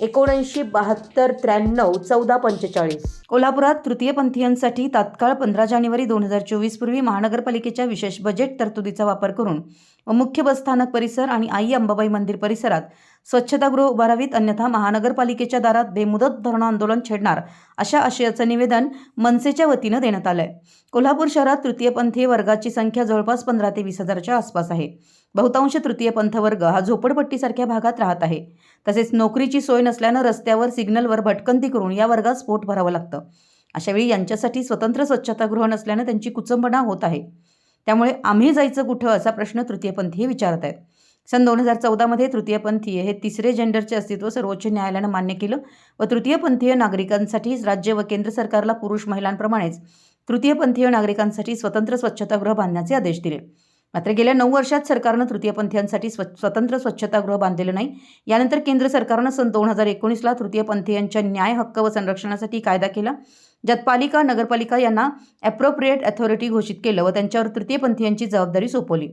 एकोणऐंशी बहात्तर त्र्याण्णव चौदा पंचेचाळीस. कोल्हापुरात तृतीयपंथीयांसाठी तात्काळ पंधरा जानेवारी दोन हजार चोवीस पूर्वी महानगरपालिकेच्या विशेष बजेट तरतुदीचा वापर करून व मुख्य बसस्थानक परिसर आणि आई अंबाबाई मंदिर परिसरात स्वच्छतागृह उभारावीत अन्यथा महानगरपालिकेच्या दारात बेमुदत धरण आंदोलन छेडणार अशा आशयाचं निवेदन मनसेच्या वतीनं देण्यात आलंय. कोल्हापूर शहरात तृतीयपंथीय वर्गाची संख्या जवळपास पंधरा ते वीस हजारच्या आसपास आहे. बहुतांश तृतीयपंथ वर्ग हा झोपडपट्टीसारख्या भागात राहत आहे. तसेच नोकरीची सोय नसल्यानं रस्त्यावर सिग्नलवर भटकंती करून या वर्गात स्फोट भरावं लागतं. अशावेळी यांच्यासाठी स्वतंत्र स्वच्छतागृह नसल्यानं त्यांची कुचंबणा होत आहे. त्यामुळे आम्ही जायचं कुठं असा प्रश्न तृतीयपंथीय विचारत आहेत. सन दोन हजार चौदामध्ये तृतीयपंथीय हे तिसरे जेंडरचे अस्तित्व सर्वोच्च न्यायालयानं मान्य केलं. व तृतीयपंथीय नागरिकांसाठी राज्य व केंद्र सरकारला पुरुष महिलांप्रमाणेच तृतीयपंथीय नागरिकांसाठी स्वतंत्र स्वच्छतागृह बांधण्याचे आदेश दिले. मात्र गेल्या नऊ वर्षात सरकारनं तृतीयपंथीयांसाठी स्व स्वतंत्र स्वच्छतागृह बांधलेलं नाही. यानंतर केंद्र सरकारनं सन दोन हजार एकोणीसला तृतीयपंथीयांच्या न्याय हक्क व संरक्षणासाठी कायदा केला ज्यात पालिका नगरपालिका यांना ॲप्रोप्रिएट अथॉरिटी घोषित केलं व त्यांच्यावर तृतीयपंथीयांची जबाबदारी सोपवली.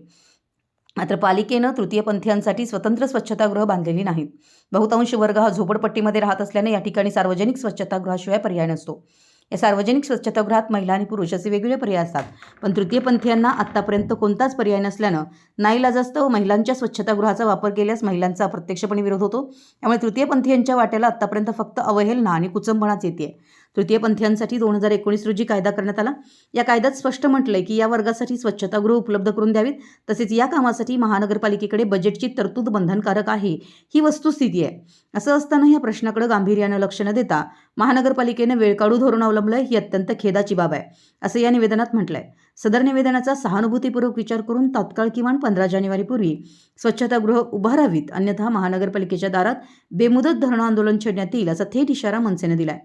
मात्र पालिकेनं तृतीयपंथीयांसाठी स्वतंत्र स्वच्छतागृह बांधलेली नाहीत. बहुतांश वर्ग हा झोपडपट्टीमध्ये राहत असल्याने या ठिकाणी सार्वजनिक स्वच्छतागृहाशिवाय पर्याय नसतो. या सार्वजनिक स्वच्छतागृहात महिला आणि पुरुष असे वेगवेगळे पर्याय असतात. पण तृतीयपंथीयांना आत्तापर्यंत कोणताच पर्याय नसल्यानं नाईलाजास्तव महिलांच्या स्वच्छतागृहाचा वापर केल्यास महिलांचा अप्रत्यक्षपणे विरोध होतो. त्यामुळे तृतीयपंथीयांच्या वाट्याला आत्तापर्यंत फक्त अवहेलना आणि कुचंबणाच येते तृतीयपंथीयांसाठी दोन हजार एकोणीस रोजी कायदा करण्यात आला. या कायद्यात स्पष्ट म्हटलंय की या वर्गासाठी स्वच्छतागृह उपलब्ध करून द्यावीत. तसेच या कामासाठी महानगरपालिकेकडे बजेटची तरतूद बंधनकारक आहे. ही वस्तुस्थिती आहे. असं असताना या प्रश्नाकडे गांभीर्यानं लक्ष न देता महानगरपालिकेनं वेळकाढू धोरण अवलंबलं ही अत्यंत खेदाची बाब आहे. असं या निवेदनात म्हटलंय. सदर निवेदनाचा सहानुभूतीपूर्वक विचार करून तात्काळ किमान पंधरा जानेवारीपूर्वी स्वच्छतागृह उभारावीत अन्यथा महानगरपालिकेच्या दारात बेमुदत धरणं आंदोलन छेडण्यात येईल असा थेट इशारा मनसेनं दिलाय.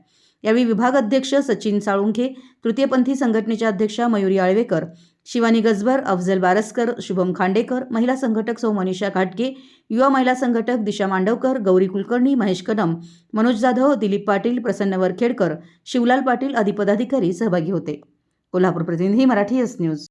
यावेळी विभाग अध्यक्ष सचिन साळुंखे तृतीयपंथी संघटनेच्या अध्यक्षा मयुरी आळवेकर शिवानी गजबर अफजल बारसकर शुभम खांडेकर महिला संघटक सौ मनीषा घाटगे युवा महिला संघटक दिशा मांडवकर गौरी कुलकर्णी महेश कदम मनोज जाधव दिलीप पाटील प्रसन्न वरखेडकर शिवलाल पाटील आदी पदाधिकारी सहभागी होते. कोल्हापूर प्रतिनिधी मराठी एस न्यूज.